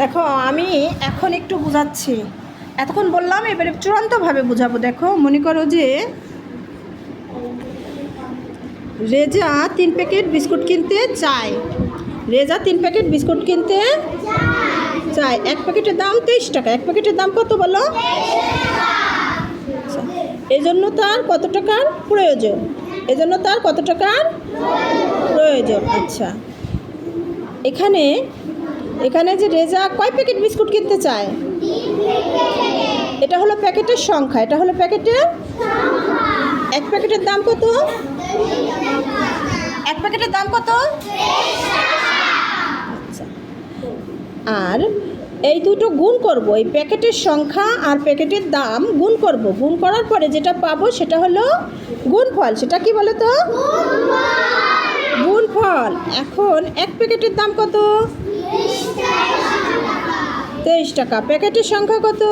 দেখো, আমি এখন একটু বোঝাচ্ছি। এতক্ষণ বললাম, এবারে চূড়ান্তভাবে বোঝাবো। দেখো, মনে করো যে রেজা তিন প্যাকেট বিস্কুট কিনতে চায়। রেজা তিন প্যাকেট বিস্কুট কিনতে চায়। এক প্যাকেটের দাম তেইশ টাকা। এক প্যাকেটের দাম কত বলো? এই জন্য তার কত টাকার প্রয়োজন? এজন্য তার কত টাকার প্রয়োজন? আচ্ছা। এখানে এখানে যে রেজা কয় প্যাকেট বিস্কুট কিনতে চায়? এটা হলো প্যাকেটের সংখ্যা। এটা হলো প্যাকেটের এক প্যাকেটের দাম কত? এক প্যাকেটের দাম কত? আচ্ছা। আর এই দুটো গুণ করব। এই প্যাকেটের সংখ্যা আর প্যাকেটের দাম গুণ করব। গুণ করার পরে যেটা পাবো সেটা হলো গুণফল। সেটা কি বলো তো গুণফল। এখন এক প্যাকেটের দাম কত? তেইশ টাকা। প্যাকেটের সংখ্যা কত?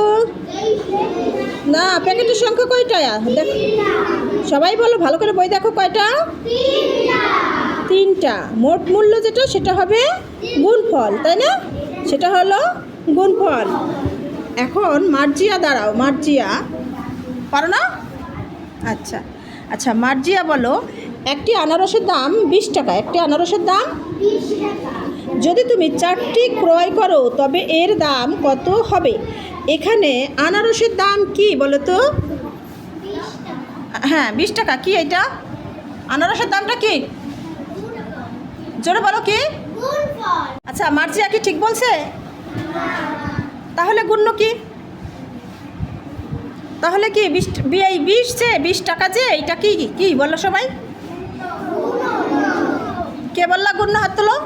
না, প্যাকেটের সংখ্যা কয়টা দেখ, সবাই বলো, ভালো করে বই দেখো কয়টা? তিনটা। মোট মূল্য যেটা, সেটা হবে গুণফল, তাই না? সেটা হলো গুণফল। এখন মার্জিয়া দাঁড়াও, মার্জিয়া। পারো না? আচ্ছা আচ্ছা মার্জিয়া বলো, একটি আনারসের দাম বিশ টাকা, একটি আনারসের দাম যদি তুমি চারটি ক্রয় করো, তবে এর দাম কত হবে? এখানে আনারসের দাম কি বলো তো? হ্যাঁ বিশ টাকা। কি এটা? আনারসের দামটা কি? জোরে বলো কি? আচ্ছা মার্জিয়া কি ঠিক বলছে? তাহলে গুণ্য কি? তাহলে কি বিশ এই বিশ যে, বিশ টাকা যে, এইটা কি? কি বলল সবাই? কে বললা গুণ্য হাত তোলো?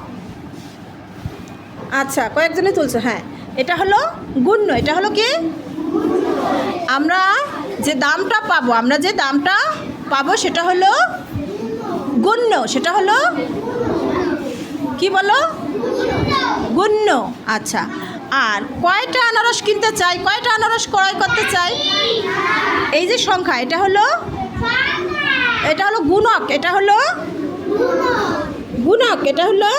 আচ্ছা কয়েকজনে তুলছে হ্যাঁ। এটা হলো গুণ্য এটা হলো কি? আমরা যে দামটা পাবো আমরা যে দামটা পাবো সেটা হলো গুণ্য সেটা হলো কি বলো? গুণ্য আচ্ছা। আর কয়টা আনারস কিনতে চাই কয়টা আনারস ক্রয় করতে চাই? এই যে সংখ্যা এটা হলো এটা হলো গুণক এটা হলো গুণক এটা হলো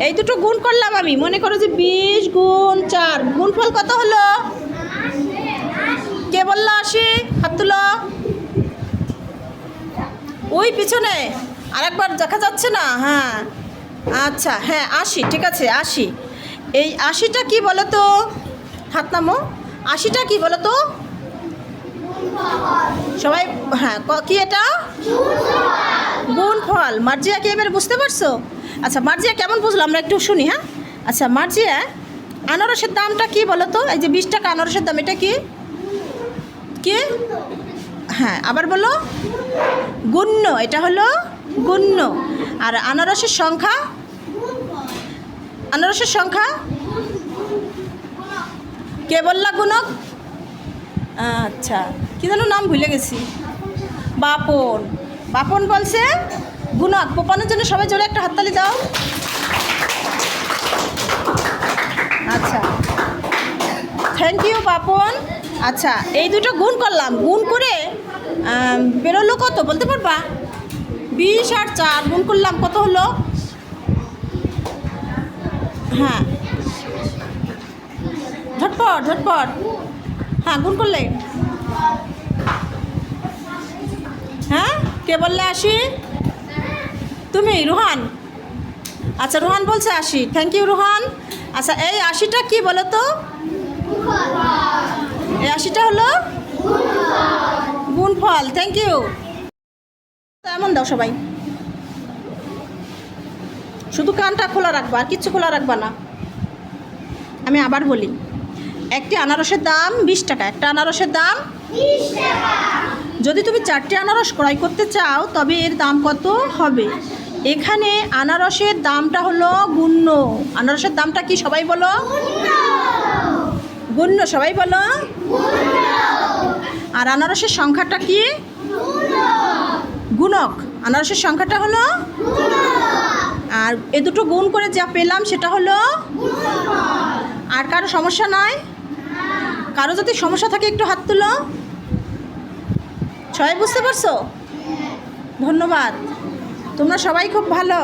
এই দুটো গুণ করলাম আমি। মনে করো যে বিশ গুণ চার। গুণফল কত হলো? কে বলল আশি? হাত তুলো। ওই পিছনে। আরেকবার দেখা যাচ্ছে না? হ্যাঁ। আচ্ছা হ্যাঁ আশি। ঠিক আছে, আশি। এই আশিটা কি বলো তো হাত নামো। আশিটা কি বলো তো সবাই হ্যাঁ ক- কি এটা? গুণ ফল মার্জিয়া কি এবার বুঝতে পারছ? আচ্ছা মার্জিয়া কেমন বুঝলো? আমরা একটু শুনি হ্যাঁ? আচ্ছা মার্জিয়া, আনারসের দামটা কি বলো তো? এই যে বিশ টাকা আনারসের দাম, এটা কি? কি? হ্যাঁ আবার বলো। গুণ্য, এটা হলো গুণ্য। আর আনারসের সংখ্যা? আনারসের সংখ্যা? কে বললা গুণক? আচ্ছা কি যেন নাম ভুলে গেছি। বাপন। বাপন বলছে গুণক, পোপানোর জন্য সবাই জোরে একটা হাততালি দাও। আচ্ছা। থ্যাংক ইউ বাপন আচ্ছা এই দুটো গুণ করলাম। গুণ করে বেরোলো কত? বলতে পারবা? বিশ আর চার, গুণ করলাম, কত হলো? হ্যাঁ। ঝটপট ঝটপট। হ্যাঁ গুণ করলে। হ্যাঁ কে বললে আসি? তুমি, রুহান। আচ্ছা রুহান বলছে আশি। Thank you Ruhan. আচ্ছা এই আশিটা কি বলো তো? এই আশিটা হলো গুণফল। থ্যাংক ইউ এমন দাও সবাই। শুধু কানটা খোলা রাখবা, আর কিচ্ছু খোলা রাখবা না। আমি আবার বলি, একটি আনারসের দাম বিশ টাকা। একটা আনারসের দাম যদি তুমি চারটে আনারস ক্রয় করতে চাও, তবে এর দাম কত হবে? এখানে আনারসের দামটা হলো গুণ্য। আনারসের দামটা কি সবাই বলো? গুণ্য, সবাই বলো? আর আনারসের সংখ্যাটা কি? গুণক। আনারসের সংখ্যাটা হলো? আর এ দুটো গুণ করে যা পেলাম, সেটা হলো? আর কারও সমস্যা নয়? কারও যদি সমস্যা থাকে, একটু হাত তুলো। ছয় বুঝতে পারছ? ধন্যবাদ। তোমরা সবাই খুব ভালো।